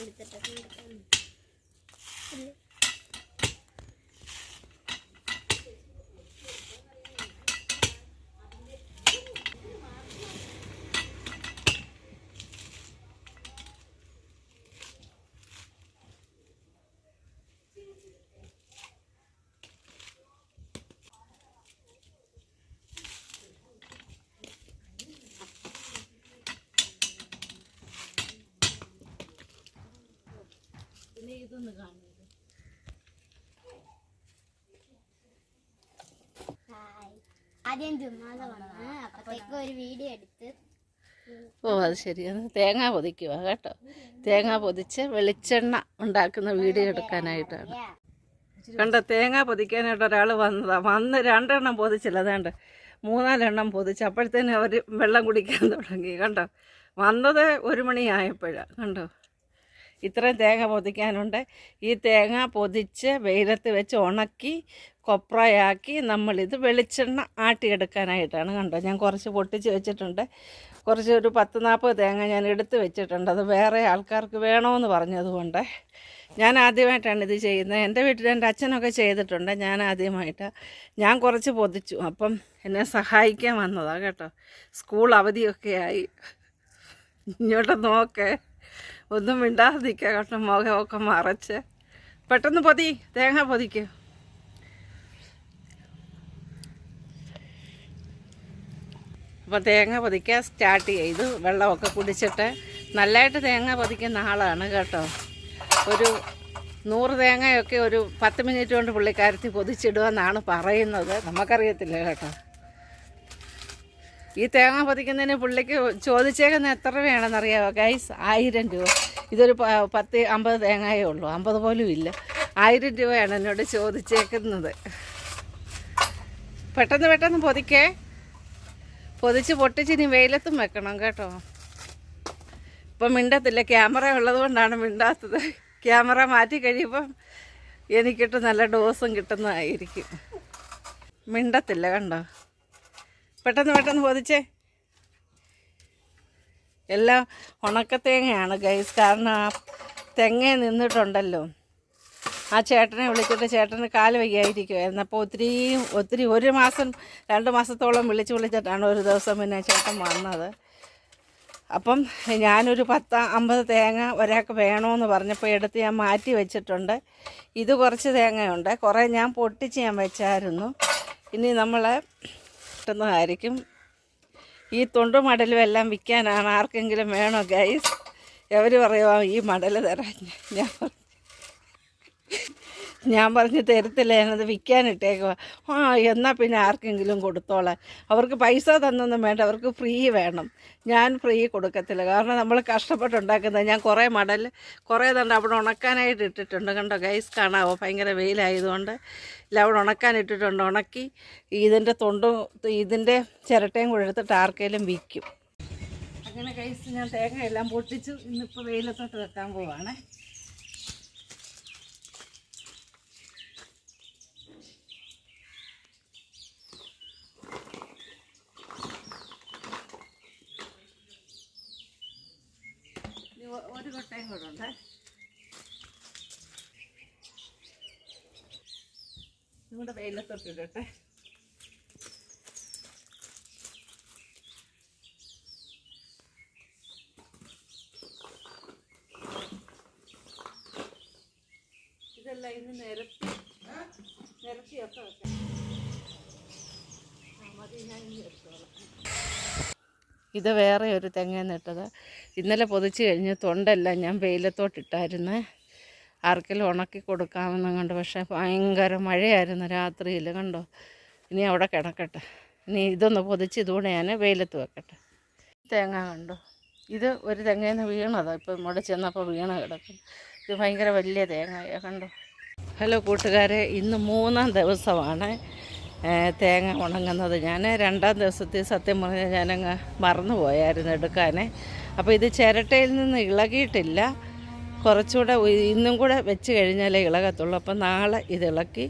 എടുത്തിട്ട് പിന്നെ ഇതൊന്ന് കാണുന്നത്. ആദ്യം ചുമ്മാതെ വന്ന് അപ്പത്തേക്ക് ഒരു വീഡിയോ എടുത്ത്. ഓ അത് ശരി. തേങ്ങ പൊതിക്കുക കേട്ടോ? തേങ്ങ പൊതിച്ച് വെളിച്ചെണ്ണ ഉണ്ടാക്കുന്ന വീഡിയോ എടുക്കാനായിട്ടാണ്. കണ്ട തേങ്ങ പൊതിക്കാനായിട്ട് ഒരാൾ വന്നതാണ് വന്ന് രണ്ടെണ്ണം പൊതിച്ചില്ല അതാണ്ട്. മൂന്നാലെണ്ണം പൊതിച്ച് അപ്പോഴത്തേനും അവർ വെള്ളം കുടിക്കാൻ തുടങ്ങി കണ്ടോ? വന്നത് ഒരു മണിയായപ്പോഴാണ് കണ്ടോ? ഇത്രയും തേങ്ങ പൊതിക്കാനുണ്ട്. ഈ തേങ്ങ പൊതിച്ച് വെയിലത്ത് വെച്ച് ഉണക്കി കൊപ്രയാക്കി നമ്മളിത് വെളിച്ചെണ്ണ ആട്ടിയെടുക്കാനായിട്ടാണ് കണ്ടോ. ഞാൻ കുറച്ച് പൊട്ടിച്ച് വെച്ചിട്ടുണ്ട്. കുറച്ച് ഒരു പത്ത് നാൽപ്പത് തേങ്ങ ഞാൻ എടുത്ത് വെച്ചിട്ടുണ്ട്. അത് വേറെ ആൾക്കാർക്ക് വേണമെന്ന് പറഞ്ഞതുകൊണ്ട് ഞാൻ ആദ്യമായിട്ടാണ് ഇത് ചെയ്യുന്നത്. എന്റെ വീട്ടിൽ എന്റെ അച്ഛനൊക്കെ ചെയ്തിട്ടുണ്ട്. ഞാൻ ആദ്യമായിട്ട്. ഞാൻ കുറച്ച് പൊതിച്ചു. അപ്പം എന്നെ സഹായിക്കാൻ വന്നതാണ് കേട്ടോ. സ്കൂൾ അവധിയൊക്കെ ആയി. ഇങ്ങോട്ട് നോക്കേ. ഒന്നും മിണ്ടാതിരിക്കുക കാരണം മുഖമൊക്കെ മറച്ച്. പെട്ടെന്ന് പൊതി തേങ്ങ പൊതിക്ക്. അപ്പോൾ തേങ്ങ പൊതിക്കാൻ സ്റ്റാർട്ട് ചെയ്തു വെള്ളമൊക്കെ കുടിച്ചിട്ട് നല്ലതായിട്ട് തേങ്ങ പൊതിക്കുന്ന ആളാണ് കേട്ടോ. ഒരു നൂറ് തേങ്ങയൊക്കെ ഒരു പത്ത് മിനിറ്റ് കൊണ്ട് പുള്ളിക്കാരത്തി പൊതിച്ചിടുമെന്നാണ് പറയുന്നത്. നമുക്കറിയത്തില്ല കേട്ടോ. ഈ തേങ്ങ പൊതിക്കുന്നതിന് പുള്ളിക്ക് ചോദിച്ചേക്കുന്ന എത്ര വേണമെന്നറിയാമോ ഗൈസ് ആയിരം രൂപ. ഇതൊരു പത്ത് അമ്പത് തേങ്ങയേ ഉള്ളൂ. അമ്പത് പോലും ഇല്ല. ആയിരം രൂപയാണ് എന്നോട് ചോദിച്ചേക്കുന്നത്. പെട്ടെന്ന് പെട്ടെന്ന് പൊതിക്കേ. പൊതിച്ച് പൊട്ടിച്ച് ഇനി വെയിലത്തും വെക്കണം കേട്ടോ. ഇപ്പം മിണ്ടത്തില്ല. ക്യാമറ ഉള്ളത് കൊണ്ടാണ് മിണ്ടാത്തത്. ക്യാമറ മാറ്റി കഴിയുമ്പം എനിക്കിട്ട് നല്ല ഡോസും കിട്ടുന്നതായിരിക്കും. മിണ്ടത്തില്ല കണ്ടോ? പെട്ടെന്ന് പെട്ടെന്ന് പൊതിച്ചേ. എല്ലാം ഉണക്ക തേങ്ങയാണ് ഗൈസ്. കാരണം ആ തെങ്ങ നിന്നിട്ടുണ്ടല്ലോ. ആ ചേട്ടനെ വിളിച്ചിട്ട് ചേട്ടന് കാൽ വയ്യായിരിക്കുമായിരുന്നു അപ്പോൾ ഒത്തിരി ഒത്തിരി ഒരു മാസം രണ്ട് മാസത്തോളം വിളിച്ച് വിളിച്ചിട്ടാണ് ഒരു ദിവസം പിന്നെ ചേട്ടൻ വന്നത്. അപ്പം ഞാനൊരു പത്ത് അമ്പത് തേങ്ങ ഒരാൾക്ക് വേണമെന്ന് പറഞ്ഞപ്പോൾ എടുത്ത് ഞാൻ മാറ്റി വെച്ചിട്ടുണ്ട്. ഇത് കുറച്ച് തേങ്ങയുണ്ട്. കുറേ ഞാൻ പൊട്ടിച്ച് ഞാൻ വെച്ചായിരുന്നു. ഇനി നമ്മൾ കിട്ടുന്നതായിരിക്കും. ഈ തൊണ്ടു മടലും എല്ലാം വിൽക്കാനാണ് ആർക്കെങ്കിലും വേണോ ഗൈസ് എവർ പറയുമോ ഈ മടൽ തരാൻ? ഞാൻ ഞാൻ പറഞ്ഞ് തരത്തില്ല ഞാനത് വിൽക്കാനിട്ടേക്കുക ആ എന്നാൽ പിന്നെ ആർക്കെങ്കിലും കൊടുത്തോളാം അവർക്ക് പൈസ തന്നൊന്നും വേണ്ട അവർക്ക് ഫ്രീ വേണം. ഞാൻ ഫ്രീ കൊടുക്കത്തില്ല. കാരണം നമ്മൾ കഷ്ടപ്പെട്ടുണ്ടാക്കുന്നത്. ഞാൻ കുറേ മടൽ കുറേ തണ്ട് അവിടെ ഉണക്കാനായിട്ട് ഇട്ടിട്ടുണ്ട്. കണ്ടോ ഗൈസ് കാണാവോ? ഭയങ്കര വെയിലായതുകൊണ്ട് ഇല്ല അവിടെ ഉണക്കാൻ ഇട്ടിട്ടുണ്ട് ഉണക്കി ഇതിന്റെ തൊണ്ടും ഇതിന്റെ ചിരട്ടയും കൂടെ എടുത്തിട്ട് ആർക്കെങ്കിലും വിൽക്കും. അങ്ങനെ ഗൈസ് ഞാൻ തേങ്ങ എല്ലാം പൊട്ടിച്ച്. ഇന്നിപ്പോൾ വെയിലത്തോട്ട് വെക്കാൻ പോവാണേ ഇനി ഒ- ഒരു കൊട്ടയും കൂടെ ഉണ്ട് ഇവിടെ വെയിലത്തോട്ട് ഇടട്ടെ. ഇതെല്ലാം ഇന്ന് നിരത്തി നിരത്തിയൊക്കെ വെക്കാം. ആ, മതി ഞാൻ ഇനി എടുത്തോളാം. ഇത് വേറെ ഒരു തെങ്ങ നട്ടത് ഇന്നലെ പൊതിച്ച് കഴിഞ്ഞ് തൊണ്ടെല്ലാം ഞാൻ വെയിലത്തോട്ടിട്ടായിരുന്നു. ആർക്കെങ്കിലും ഉണക്കി കൊടുക്കാമെന്നും കണ്ടു. പക്ഷേ ഭയങ്കര മഴയായിരുന്നു രാത്രിയിൽ കണ്ടോ? ഇനി അവിടെ കിടക്കട്ടെ. ഇനി ഇതൊന്ന് പൊതിച്ച് ഇതുകൂടെ ഞാൻ വെയിലത്ത് വെക്കട്ടെ. തേങ്ങ കണ്ടോ? ഇത് ഒരു തെങ്ങേന്ന് വീണതാണ് ഇപ്പം ഇവിടെ ചെന്നപ്പോൾ വീണ കിടക്കും ഇത് ഭയങ്കര വലിയ തേങ്ങയാണ് കണ്ടോ? ഹലോ കൂട്ടുകാരെ ഇന്ന് മൂന്നാം ദിവസമാണ്. തേങ്ങ ഉണങ്ങുന്നത്. ഞാൻ രണ്ടാം ദിവസത്തിൽ സത്യം പറഞ്ഞാൽ ഞാനങ്ങ് മറന്നു പോയായിരുന്നു എടുക്കാൻ അപ്പോൾ ഇത് ചിരട്ടയിൽ നിന്ന് ഇളകിയിട്ടില്ല. കുറച്ചുകൂടെ ഇന്നും കൂടെ വെച്ച് കഴിഞ്ഞാലേ ഇളകത്തുള്ളൂ. അപ്പോൾ നാളെ ഇത് ഇളക്കി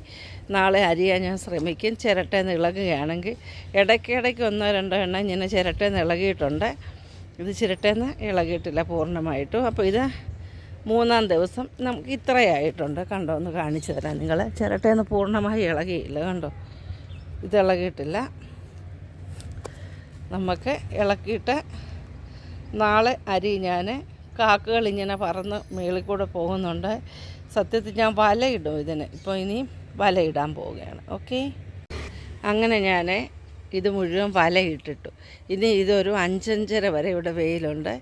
നാളെ അരിയാൻ ഞാൻ ശ്രമിക്കും. ചിരട്ടയിൽ ഇളകുകയാണെങ്കിൽ ഇടയ്ക്കിടയ്ക്ക് ഒന്നോ രണ്ടോ എണ്ണം ഇങ്ങനെ ചിരട്ടയിൽ നിന്ന് ഇളകിയിട്ടുണ്ട്. ഇത് ചിരട്ടയിൽ നിന്ന് ഇളകിയിട്ടില്ല പൂർണമായിട്ടും. അപ്പോൾ ഇത് മൂന്നാം ദിവസം നമുക്ക് ഇത്രയായിട്ടുണ്ട്. കണ്ടോ ഒന്ന് കാണിച്ചു തരാം നിങ്ങൾ ചിരട്ടയിൽ നിന്ന് പൂർണമായി ഇളകിയില്ല കണ്ടോ? ഇത് ഇളകിയിട്ടില്ല. നമുക്ക് ഇളക്കിയിട്ട് നാളെ അരി ഞാൻ കാക്കകൾ ഇങ്ങനെ പറന്ന് മേളിൽ കൂടെ പോകുന്നുണ്ട്. സത്യത്തിൽ ഞാൻ വലയിടും ഇതിന്. ഇപ്പോൾ ഇനിയും വലയിടാൻ പോവുകയാണ്. ഓക്കെ? അങ്ങനെ ഞാൻ ഇത് മുഴുവൻ വലയിട്ടിട്ടു. ഇനി ഇതൊരു അഞ്ചഞ്ചര വരെ ഇവിടെ വെയിലുണ്ട്.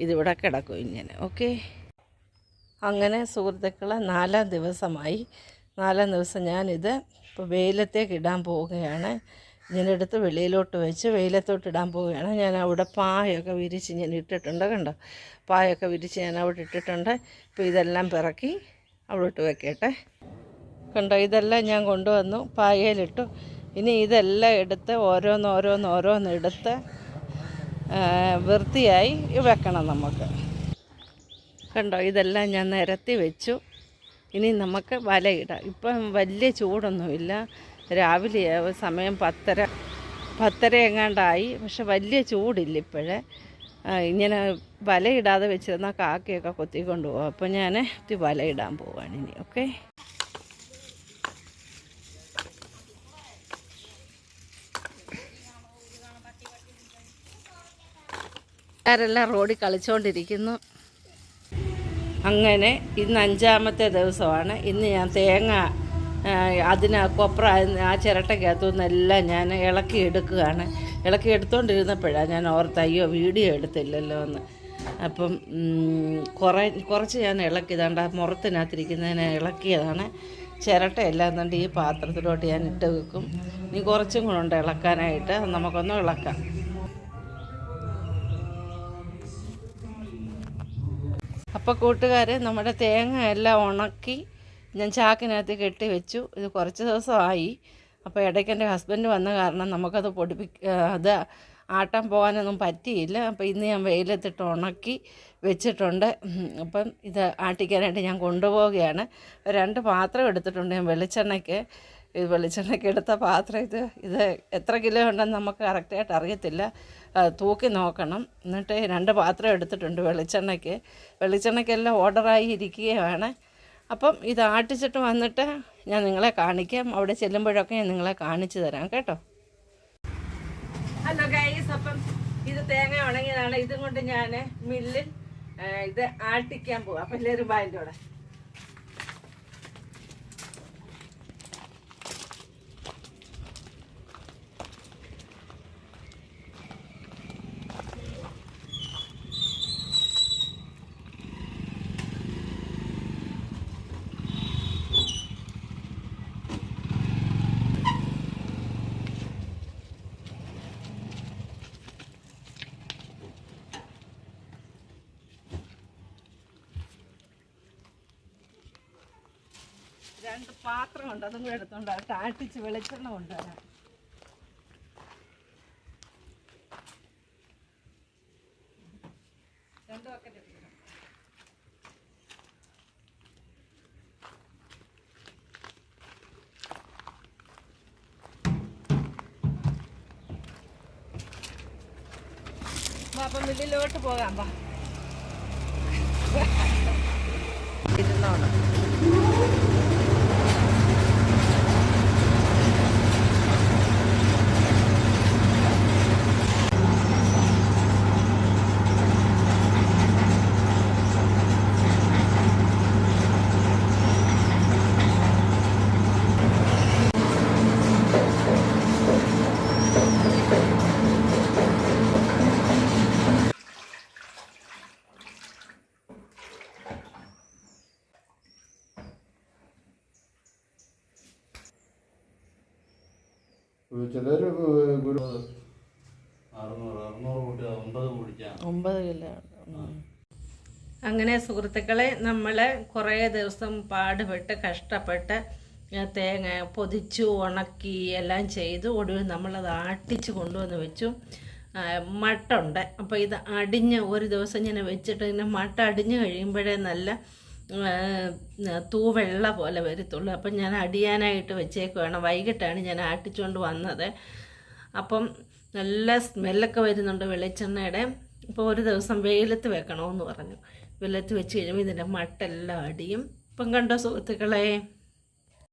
ഇതിവിടെ കിടക്കും ഇങ്ങനെ. ഓക്കെ? അങ്ങനെ സുഹൃത്തുക്കളെ നാലാം ദിവസമായി. നാലാം ദിവസം ഞാനിത് ഇപ്പോൾ വെയിലത്തേക്ക് ഇടാൻ പോവുകയാണ്. ഞാനെടുത്ത് വെളിയിലോട്ട് വെച്ച് വെയിലത്തോട്ട് ഇടാൻ പോവുകയാണ്. ഞാൻ അവിടെ പായൊക്കെ വിരിച്ച് ഞാൻ ഇട്ടിട്ടുണ്ട് കണ്ടോ? പായൊക്കെ വിരിച്ച് ഞാൻ അവിടെ ഇട്ടിട്ടുണ്ട്. ഇപ്പോൾ ഇതെല്ലാം പിറക്കി അവിടോട്ട് വെക്കട്ടെ. കണ്ടോ ഇതെല്ലാം ഞാൻ കൊണ്ടുവന്നു പായയിലിട്ടു. ഇനി ഇതെല്ലാം എടുത്ത് ഓരോന്ന് ഓരോന്ന് ഓരോന്ന് എടുത്ത് വൃത്തിയായി വെക്കണം നമുക്ക്. കണ്ടോ ഇതെല്ലാം ഞാൻ നിരത്തി വെച്ചു. ഇനി നമുക്ക് വലയിടാം ഇപ്പം വലിയ ചൂടൊന്നുമില്ല. രാവിലെ സമയം പത്തര പത്തര എങ്ങാണ്ടായി. പക്ഷെ വലിയ ചൂടില്ല ഇപ്പോഴേ. ഇങ്ങനെ വലയിടാതെ വെച്ചിരുന്ന കാക്കയൊക്കെ കൊത്തിക്കൊണ്ട് പോകും അപ്പോൾ ഞാൻ വലയിടാൻ പോവാണ് ഇനി ഓക്കെ? ആരെല്ലാം റോഡിൽ കളിച്ചുകൊണ്ടിരിക്കുന്നു അങ്ങനെ ഇന്ന് അഞ്ചാമത്തെ ദിവസമാണ്. ഇന്ന് ഞാൻ തേങ്ങ അതിന് കൊപ്ര ആ ചിരട്ടയ്ക്കകത്തു നിന്നെല്ലാം ഞാൻ ഇളക്കി എടുക്കുകയാണ്. ഇളക്കി എടുത്തുകൊണ്ടിരുന്നപ്പോഴാണ് ഞാൻ ഓർത്ത് അയ്യോ വീഡിയോ എടുത്തില്ലല്ലോ എന്ന്. അപ്പം കുറേ കുറച്ച് ഞാൻ ഇളക്കിയതാണ്ട് ആ മുറത്തിനകത്തിരിക്കുന്നതിനെ ഇളക്കിയതാണ്. ചിരട്ടയെല്ലാം എന്നുണ്ട് ഈ പാത്രത്തിലോട്ട് ഞാൻ ഇട്ട് വെക്കും. ഇനി കുറച്ചും കൂടെ ഉണ്ട് ഇളക്കാനായിട്ട്. നമുക്കൊന്ന് ഇളക്കാം. അപ്പോൾ കൂട്ടുകാർ നമ്മുടെ തേങ്ങ എല്ലാം ഉണക്കി ഞാൻ ചാക്കിനകത്ത് കെട്ടി വെച്ചു. ഇത് കുറച്ച് ദിവസമായി. അപ്പോൾ ഇടയ്ക്ക് എന്റെ ഹസ്ബൻഡ് വന്ന കാരണം നമുക്കത് പൊടിപ്പി അത് ആട്ടാൻ പോകാനൊന്നും പറ്റിയില്ല. അപ്പോൾ ഇന്ന് ഞാൻ വെയിലത്തിട്ട് ഉണക്കി വെച്ചിട്ടുണ്ട്. അപ്പം ഇത് ആട്ടിക്കാനായിട്ട് ഞാൻ കൊണ്ടുപോവുകയാണ്. രണ്ട് പാത്രം എടുത്തിട്ടുണ്ട് ഞാൻ വെളിച്ചെണ്ണയ്ക്ക്. ഇത് വെളിച്ചെണ്ണയ്ക്ക് എടുത്ത പാത്രം ഇത് ഇത് എത്ര കിലോ ഉണ്ടെന്ന് നമുക്ക് കറക്റ്റായിട്ട് അറിയത്തില്ല. തൂക്കി നോക്കണം. എന്നിട്ട് രണ്ട് പാത്രം എടുത്തിട്ടുണ്ട് വെളിച്ചെണ്ണയ്ക്ക്. വെളിച്ചെണ്ണയ്ക്കെല്ലാം ഓർഡറായി ഇരിക്കുകയാണ്. അപ്പം ഇത് ആട്ടിച്ചിട്ട് വന്നിട്ട് ഞാൻ നിങ്ങളെ കാണിക്കാം. അവിടെ ചെല്ലുമ്പോഴൊക്കെ ഞാൻ നിങ്ങളെ കാണിച്ചു തരാം കേട്ടോ. ഹലോ ഗൈസ് അപ്പം ഇത് തേങ്ങ ഉണങ്ങിയതാണ്. ഇതും കൊണ്ട് ഞാൻ മില്ലിൽ ഇത് ആട്ടിക്കാൻ പോവാം. അപ്പം എല്ലാവരും ബാന്റെ കൂടെ രണ്ട് പാത്രം ഉണ്ട് അതും കൂടെ എടുത്തോണ്ട്. ആട്ടിച്ച് വെളിച്ചെണ്ണ കൊണ്ടുവരാം. രണ്ട് ബക്കറ്റ് അപ്പം മില്ലിലോട്ട് പോകാം വാ. ഇരുന്നോണം ചിലര് ഗുരു അറുന്നൂറ് അറുന്നൂറ് കൂട്ടി ഒമ്പത് കുടിക്കാം. ഒമ്പത് കിലോ. ഉം. അങ്ങനെ സുഹൃത്തുക്കളെ നമ്മൾ കുറേ ദിവസം പാടുപെട്ട് കഷ്ടപ്പെട്ട് തേങ്ങ പൊതിച്ചു ഉണക്കി എല്ലാം ചെയ്തു ഒടുവിൽ നമ്മളത് ആട്ടിച്ച് കൊണ്ടുവന്ന് വെച്ചു. മട്ടുണ്ട്. അപ്പോൾ ഇത് അടിഞ്ഞ് ഒരു ദിവസം ഇങ്ങനെ വെച്ചിട്ട് ഇങ്ങനെ മട്ട അടിഞ്ഞ് കഴിയുമ്പോഴേ നല്ല തൂവെള്ള പോലെ വരത്തുള്ളൂ. അപ്പം ഞാൻ അടിയാനായിട്ട് വെച്ചേക്കുവാണ്. വൈകിട്ടാണ് ഞാൻ ആട്ടിച്ചുകൊണ്ട് വന്നത്. അപ്പം നല്ല സ്മെല്ലൊക്കെ വരുന്നുണ്ട് വെളിച്ചെണ്ണയുടെ. ഇപ്പോൾ ഒരു ദിവസം വെയിലത്ത് വെക്കണമെന്ന് പറഞ്ഞു. വെയിലത്ത് വെച്ച് കഴിയുമ്പോൾ ഇതിന്റെ മട്ടെല്ലാം അടിയും. ഇപ്പം കണ്ടോ സുഹൃത്തുക്കളെ?